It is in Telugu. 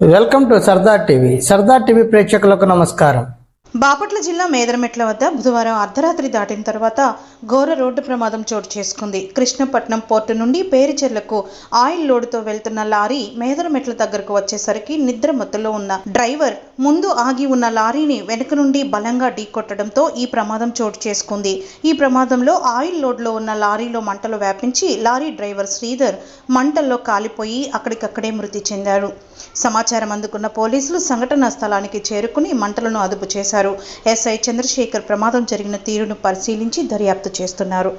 Welcome to Sardar TV. Sardar TV ప్రేక్షకులకు నమస్కారం. బాపట్ల జిల్లా మేదరమెట్ల వద్ద బుధవారం అర్ధరాత్రి దాటిన తర్వాత ఘోర రోడ్డు ప్రమాదం చోటు చేసుకుంది. కృష్ణపట్నం పోర్టు నుండి పేరుచెర్లకు ఆయిల్ లోడుతో వెళ్తున్న లారీ మేదరమెట్ల దగ్గరకు వచ్చేసరికి నిద్ర మత్తులో ఉన్న డ్రైవర్ ముందు ఆగి ఉన్న లారీని వెనుక నుండి బలంగా ఢీకొట్టడంతో ఈ ప్రమాదం చోటు చేసుకుంది. ఈ ప్రమాదంలో ఆయిల్ లోడ్లో ఉన్న లారీలో మంటలు వ్యాపించి లారీ డ్రైవర్ శ్రీధర్ మంటల్లో కాలిపోయి అక్కడికక్కడే మృతి చెందారు సమాచారం అందుకున్న పోలీసులు సంఘటనా స్థలానికి చేరుకుని మంటలను అదుపు చేశారు. చేశారు ఎస్ఐ చంద్రశేఖర్ ప్రమాదం జరిగిన తీరును పరిశీలించి దర్యాప్తు చేస్తున్నారు.